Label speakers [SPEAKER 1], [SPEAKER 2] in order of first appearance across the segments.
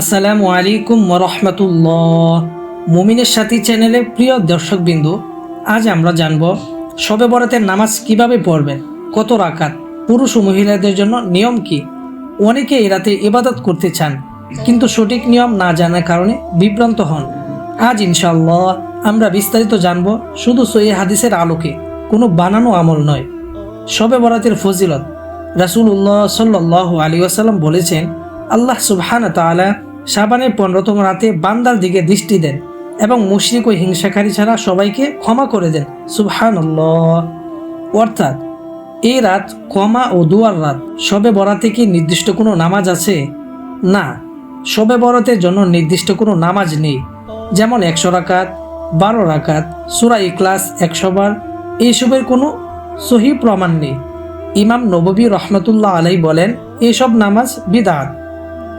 [SPEAKER 1] আসসালামু আলাইকুম রহমতুল্লাহ। মুমিনের সাথী চ্যানেলের প্রিয় দর্শকবিন্দু, আজ আমরা জানব শবে বরাতের নামাজ কীভাবে পড়বেন, কত রাকাত, পুরুষ ও মহিলাদের জন্য নিয়ম কি? অনেকে এই রাতে ইবাদত করতে চান, কিন্তু সঠিক নিয়ম না জানার কারণে বিভ্রান্ত হন। আজ ইনশাল্লাহ আমরা বিস্তারিত জানব শুধু সই হাদিসের আলোকে, কোনো বানানো আমল নয়। শবে বরাতের ফজিলত, রাসূলুল্লাহ সাল্লাহ আলী বলেছেন, আল্লাহ সুবহান তাআলা শাবানের পনেরোতম রাতে বান্দার দিকে দৃষ্টি দেন এবং মুশরিক ও হিংসাকারী ছাড়া সবাইকে ক্ষমা করে দেন। সুবহান অর্থাৎ এই রাত ক্ষমা ও দুয়ার রাত। সবে বরাতে কি নির্দিষ্ট কোনো নামাজ আছে? না। শবে বরাতের জন্য নির্দিষ্ট কোনো নামাজ নেই। যেমন একশো রাকাত, বারো রাকাত, সুরা ইকলাস একশো বার। এইসবের কোনো সহি প্রমাণ নেই। ইমাম নববী রহমতুল্লাহ আলাই বলেন এইসব নামাজ বিদাত।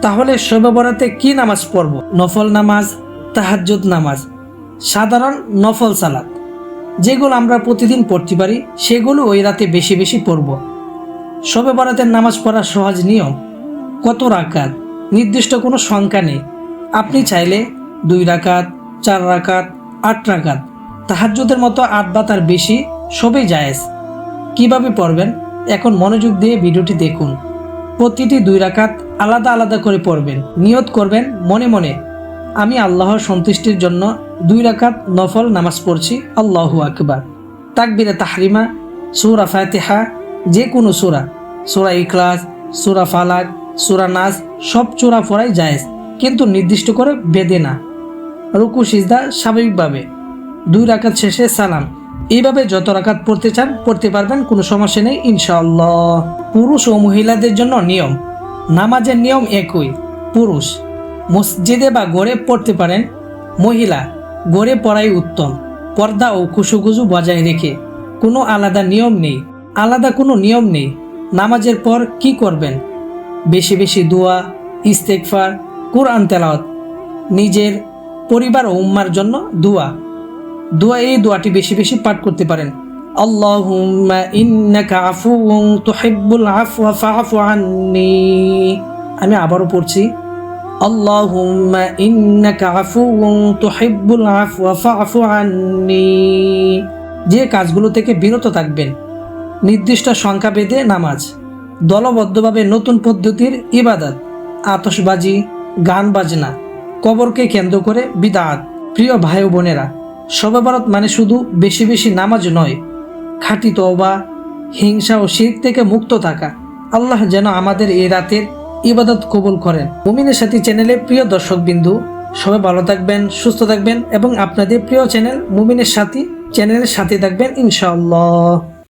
[SPEAKER 1] তাহলে শবে বরাতে কি নামাজ পড়ব? নফল নামাজ, তাহাজ্জুদ নামাজ। সাধারণ নফল সালাত। যেগুলো আমরা প্রতিদিন পড়তে পারি, সেগুলো ওই রাতে বেশি বেশি পড়ব। শবে বরাতের নামাজ পড়া সহজ নিয়ম, কত রাকাত? নির্দিষ্ট কোনো সংখ্যা নেই। আপনি চাইলে দুই রাকাত, চার রাকাত, আট রাকাত। তাহাজ্জুদের মতো আট বা তার বেশি সবই জায়েজ। কীভাবে পড়বেন? এখন মনোযোগ দিয়ে ভিডিওটি দেখুন। প্রতিটি দুই রাকাত আলাদা আলাদা করে পড়বেন, নিয়ত করবেন মনে মনে। আমি আল্লাহর সন্তুষ্টির জন্য দুই রাকাত নফল নামাজ পড়ছি, আল্লাহু আকবার। তাকবিরে তাহরিমা, সুরা ফাতেহা, যে কোনো সুরা সুরা ইখলাস, সুরা ফালাক, সুরা নাজ সব চূড়া পড়াই জায়েজ, কিন্তু নির্দিষ্ট করে বেঁধে না। রুকু, সিজদা স্বাভাবিকভাবে। দুই রাকাত শেষে সালাম। এইভাবে যত রাকাত পড়তে চান, পড়তে পারবেন, কোনো সমস্যা নেই ইনশাল্লাহ পুরুষ ও মহিলাদের জন্য নিয়ম। নামাজের নিয়ম একই। পুরুষ, মসজিদে বা গড়ে পড়তে পারেন। মহিলা গড়ে পড়াই উত্তম। পর্দা ও কুসুকুজু বজায় রেখে। কোনো আলাদা নিয়ম নেই। আলাদা কোনো নিয়ম নেই। নামাজের পর কি করবেন? বেশি বেশি দোয়া ইস্তেকফার কোরআন তেলাওয়াত। নিজের পরিবার ও উম্মার জন্য দোয়া। দোয়া এই দোয়াটি বেশি বেশি পাঠ করতে পারেন। আমি আবারও পড়ছি। যে কাজগুলো থেকে বিরত থাকবেন, নির্দিষ্ট সংখ্যা বেঁধে নামাজ, দলবদ্ধভাবে নতুন পদ্ধতির ইবাদত, আতশবাজি, গান বাজনা, কবরকে কেন্দ্র করে বিদাত। প্রিয় ভাই বোনেরা শবে বরাত মানে শুধু বেশি বেশি নামাজ নয়, খাঁটি তওবা, হিংসা ও শির থেকে মুক্ত থাকা। আল্লাহ যেন আমাদের এই রাতের ইবাদত কবুল করেন। মুমিনের সাথী চ্যানেলে প্রিয় দর্শক বিন্দু সবাই ভালো থাকবেন, সুস্থ থাকবেন এবং আপনাদের প্রিয় চ্যানেল মুমিনের সাথী চ্যানেলের সাথে থাকবেন ইনশাআল্লাহ।